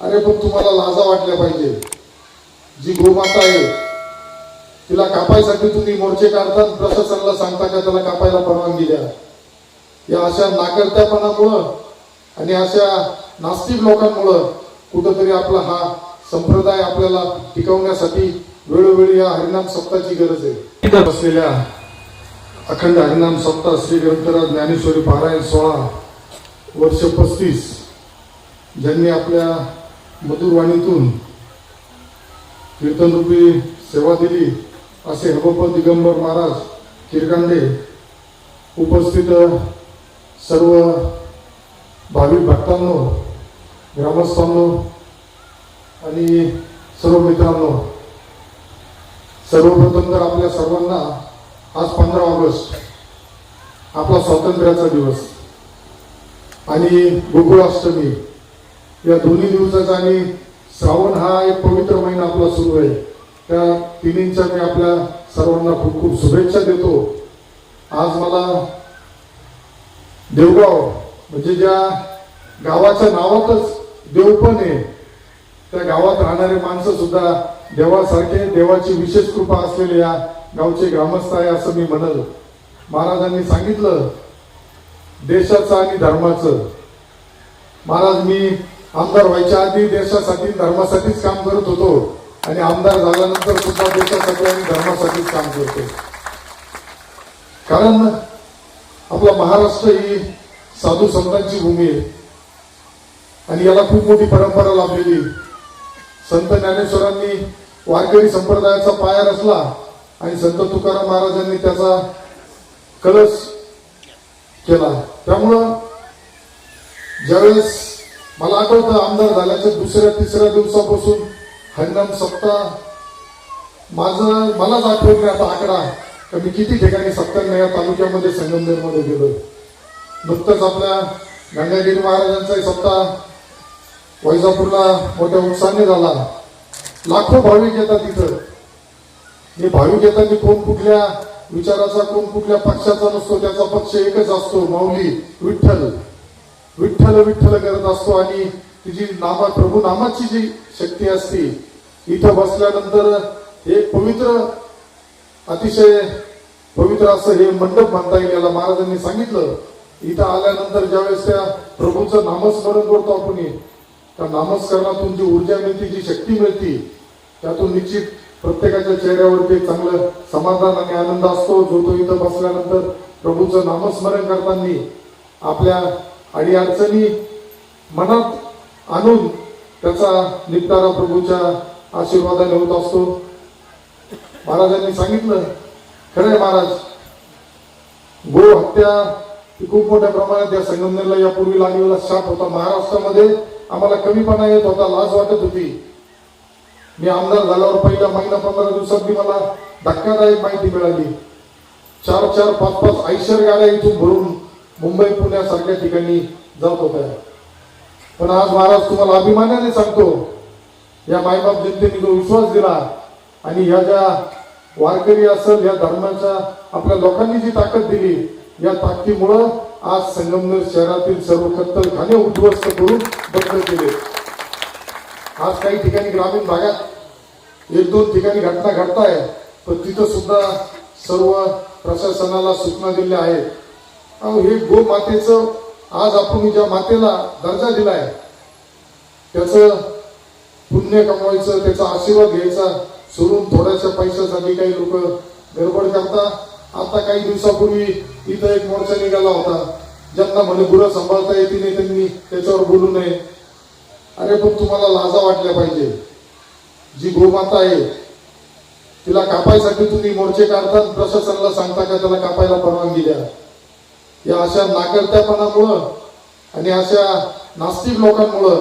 अरे पण तुम्हाला लाजा वाटल्या पाहिजे. जी गोमाता आहे तिला कापायसाठी तुम्ही मोर्चे काढता प्रशासनाला सांगता का त्याला कापायला परवानगी द्या? या अशा नाकर्त्यापणामुळं आणि अशा नास्तिक लोकांमुळं कुठंतरी आपला हा संप्रदाय आपल्याला टिकवण्यासाठी वेळोवेळी या हरिनाम सप्ताची गरज आहे. असलेल्या बसलेल्या अखंड हरिनाम सप्ताह श्री ग्रंथराज ज्ञानेश्वरी पारायण सोळा वर्ष पस्तीस ज्यांनी आपल्या मधुरवाणीतून कीर्तनरूपी सेवा दिली असे हबप दिगंबर महाराज किरकांडे उपस्थित सर्व भाविक भक्तांनो ग्रामस्थांनो आणि सर्व मित्रांनो सर्वप्रथम तर आपल्या सर्वांना आज पंधरा ऑगस्ट आपला स्वातंत्र्याचा दिवस आणि गोकुळाष्टमी या दोन्ही दिवसाचा आणि श्रावण हा एक पवित्र महिना आपला सुरू आहे. त्या तिन्हींच्या मी आपल्या सर्वांना खूप खूप शुभेच्छा देतो. आज मला देवगाव म्हणजे ज्या गावाच्या नावातच देवपण आहे त्या गावात राहणारे माणसं सुद्धा देवासारखे देवाची विशेष कृपा असलेले या गावचे ग्रामस्थ आहे असं मी म्हणल. महाराजांनी सांगितलं देशाचं आणि धर्माचं. महाराज मी आमदार व्हायच्या आधी देशासाठी धर्मासाठीच काम करत होतो. आणि आमदार झाल्यानंतर सुद्धा देशासाठी आणि धर्मासाठीच काम करतो. कारण आपला महाराष्ट्र ही साधू संतांची भूमी आहे. आणि याला खूप मोठी परंपरा लाभलेली संत ज्ञानेश्वरांनी वारकरी संप्रदायाचा पाया रचला आणि संत तुकाराम महाराजांनी त्याचा कलश केला. त्यामुळं ज्यावेळेस मला आठवतं आमदार झाल्याच्या दुसऱ्या तिसऱ्या दिवसापासून हंगाम सप्ताह. माझं मलाच आठवत नाही आता आकडा का मी किती ठिकाणी सत्त्याण्णव या तालुक्यामध्ये संगमनेरमध्ये गेलो नुकतंच आपल्या गंगागिरी महाराजांचाही सप्ताह वैजापूरला मोठ्या उत्साहाने झाला. लाखो भाविक येतात तिथं हे भाविक येताना कोण कुठल्या विचाराचा कोण कुठल्या पक्षाचा नसतो त्याचा पक्ष एकच असतो माऊली विठ्ठल. विठ्ठल विठ्ठल करत असतो आणि तिची नामा प्रभू नामाची जी शक्ती असते इथं बसल्यानंतर हे पवित्र अतिशय पवित्र असं हे मंडप म्हणता येईल याला महाराजांनी सांगितलं. इथं आल्यानंतर ज्यावेळेस त्या प्रभूचं नामस्मरण करतो आपण त्या नामस्मरणातून जी ऊर्जा मिळते जी शक्ती मिळते त्यातून निश्चित प्रत्येकाच्या चेहऱ्यावरती चांगलं समाधान आणि आनंद असतो. जो तो इथं बसल्यानंतर प्रभूचं नामस्मरण करताना आपल्या आणि अडचणी मनात आणून त्याचा निपटारा प्रभूच्या आशीर्वादाने होत असतो. महाराजांनी सांगितलं खरंय महाराज गो हत्या ही खूप मोठ्या प्रमाणात या संगमनेरला यापूर्वी लागलेला शाप होता. महाराष्ट्रामध्ये आम्हाला कमीपणा येत होता लाज वाटत होती. मी आमदार झाल्यावर पहिल्या महिना पंधरा दिवसात मी मला धक्कादायक माहिती मिळाली. चार चार पाच पाच ऐश्वर गाड्या इथून भरून मुंबई पुण्यासारख्या ठिकाणी जात होत्या. पण आज महाराज तुम्हाला अभिमानाने सांगतो या मायबाप जनतेने जो विश्वास दिला आणि ह्या ज्या वारकरी असेल या धर्माच्या आपल्या लोकांनी जी ताकद दिली या ताकदीमुळं आज संगमनेर शहरातील सर्व कत्तलखाने उद्ध्वस्त करून बंद केले. आज काही ठिकाणी ग्रामीण भागात एक दोन ठिकाणी घटना घडताय पण तिथं सुद्धा सर्व प्रशासनाला सूचना दिल्या आहेत. हे गोमातेचं आज आपण ज्या मातेला दर्जा दिलाय त्याचं पुण्य कमवायचं त्याचा आशीर्वाद घ्यायचा सोडून थोड्याशा पैशासाठी काही लोक गडबड करता. आता काही दिवसापूर्वी इथं एक मोर्चा निघाला होता. ज्यांना म्हणे गुरं सांभाळता येते नाही त्यांनी त्याच्यावर बोलू नये. अरे पण तुम्हाला लाजा वाटल्या पाहिजे. जी गोमाता आहे तिला कापायसाठी तुम्ही मोर्चे काढता प्रशासनाला सांगता का त्याला कापायला परवानगी द्या? या अशा नाकर्त्यापणामुळं आणि अशा नास्तिक लोकांमुळं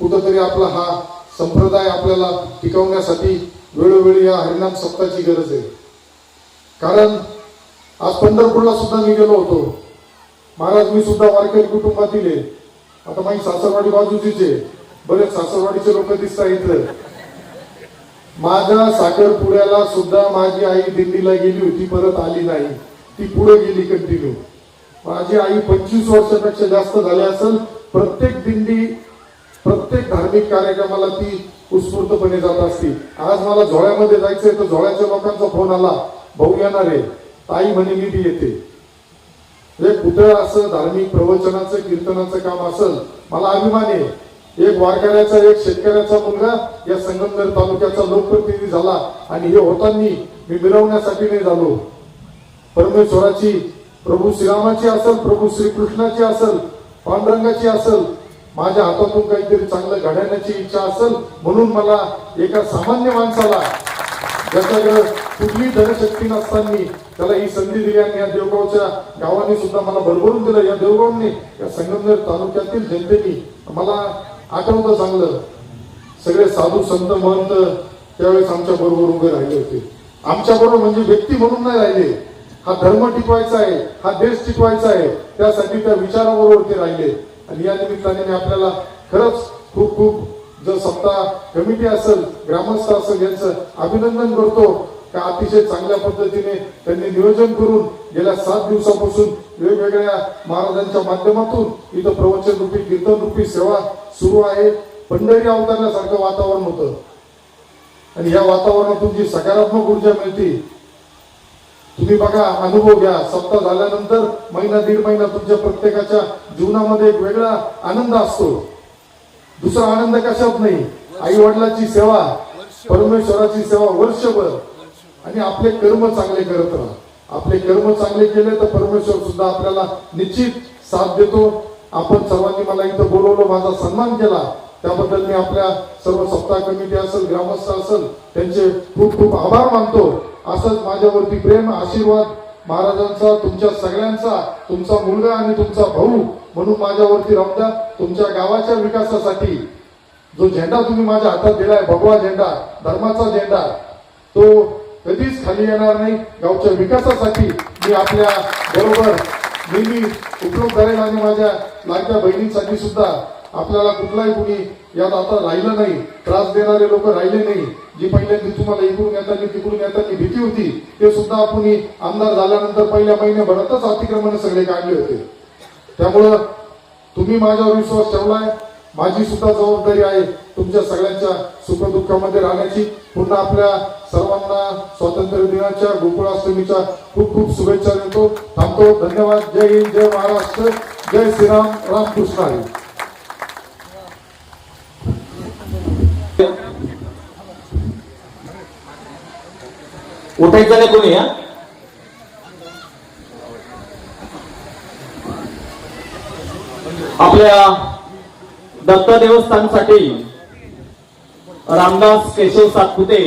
कुठंतरी आपला हा संप्रदाय आपल्याला टिकवण्यासाठी वेळोवेळी या हरिनाम सप्ताची गरज आहे. कारण आज पंढरपूरला सुद्धा मी गेलो होतो. महाराज मी सुद्धा वारकरी कुटुंबातील आहे. आता माझी सासरवाडी बाजूचीच आहे. बरेच सासरवाडीचे लोक दिसता इथं. माझ्या साखरपुड्याला सुद्धा माझी आई दिल्लीला गेली होती परत आली नाही. ती पुढे गेली कंटिन्यू माझी आई पंचवीस वर्षापेक्षा जास्त झाली असेल प्रत्येक दिंडी प्रत्येक धार्मिक कार्यक्रमाला ती उत्स्फूर्तपणे जात असती. आज मला झोळ्यामध्ये जायचंय तर झोळ्याच्या लोकांचा फोन आला भाऊ येणार आहे. ताई म्हणे मी बी येते. हे कुठं असं धार्मिक प्रवचनाचं कीर्तनाचं काम असेल मला अभिमान आहे. एक वारकऱ्याचा एक शेतकऱ्याचा मुलगा या संगमनेर तालुक्याचा लोकप्रतिनिधी झाला आणि हे होताना मी मिरवण्यासाठी नाही झालो. परमेश्वराची प्रभू श्रीरामाची असेल प्रभू श्रीकृष्णाची असेल पांडुरंगाची असेल माझ्या हातातून काहीतरी चांगलं घडवण्याची इच्छा असेल म्हणून मला एका सामान्य माणसाला ज्याच्याकडे कुठली धनशक्ती नसताना त्याला ही संधी दिली आणि या देवगावच्या गावाने सुद्धा मला भरभरून दिलं. या देवगावने या संगमनेर तालुक्यातील जनतेने मला आठवतं चांगलं. सगळे साधू संत महंत त्यावेळेस आमच्या बरोबर उभे राहिले होते. आमच्या बरोबर म्हणजे व्यक्ती म्हणून नाही राहिले. हा धर्म टिकवायचा आहे हा देश टिकवायचा आहे त्यासाठी त्या विचाराबरोबर ते राहिले. आणि या निमित्ताने मी आपल्याला खरंच खूप खूप जर सत्ता कमिटी असेल ग्रामस्थ असेल यांचं अभिनंदन करतो. का अतिशय चांगल्या पद्धतीने त्यांनी नियोजन करून गेल्या सात दिवसापासून वेगवेगळ्या महाराजांच्या माध्यमातून इथं प्रवचन रूपी कीर्तन रूपी सेवा सुरू आहे. पंढरी अवतरण्यासारखं वातावरण होतं. आणि या वातावरणातून जी सकारात्मक ऊर्जा मिळते तुम्ही बघा अनुभव घ्या. सप्ताह झाल्यानंतर महिना दीड महिना तुमच्या प्रत्येकाच्या जीवनामध्ये एक वेगळा आनंद असतो. दुसरा आनंद कशात नाही? आई वडिलाची सेवा परमेश्वराची सेवा वर्षभर. आणि आपले कर्म चांगले करत राहा. आपले कर्म चांगले केले तर परमेश्वर सुद्धा आपल्याला निश्चित साथ देतो. आपण सर्वांनी मला इथं बोलवलं माझा सन्मान केला. त्याबद्दल मी आपल्या सर्व सप्ताह कमिटी असेल ग्रामस्थ असेल त्यांचे खूप खूप आभार मानतो. असंच माझ्यावरती प्रेम आशीर्वाद महाराजांचा तुमच्या सगळ्यांचा तुमचा मुलगा आणि तुमचा भाऊ म्हणून माझ्यावरती राहून द्या तुमच्या गावाच्या विकासासाठी. जो झेंडा तुम्ही माझ्या हातात दिलाय भगवा झेंडा धर्माचा झेंडा तो कधीच खाली येणार नाही. गावच्या विकासासाठी मी आपल्या बरोबर नेहमी उपयोग राहील आणि माझ्या लाडक्या बहिणींसाठी सुद्धा आपल्याला कुठलाही कुणी यात आता राहिलं नाही त्रास देणारे लोक राहिले नाही जी पहिल्यांदा तुम्हाला इकडून येताना तिकडून येताना भीती होती ते सुद्धा आपण आमदार झाल्यानंतर पहिल्या महिन्याभरातच अतिक्रमण सगळे काढले होते. त्यामुळं तुम्ही माझ्यावर विश्वास ठेवलाय माझी सुद्धा जबाबदारी आहे तुमच्या सगळ्यांच्या सुखदुःखामध्ये राहण्याची. पुन्हा आपल्या सर्वांना स्वातंत्र्य दिनाच्या गोकुळाष्टमीच्या खूप खूप शुभेच्छा देतो. थांबतो. धन्यवाद. जय हिंद जय महाराष्ट्र जय श्रीराम रामकृष्ण हरी. उठायचं नाही कोणी या आपल्या दत्त देवस्थानसाठी रामदास केशव सातपुते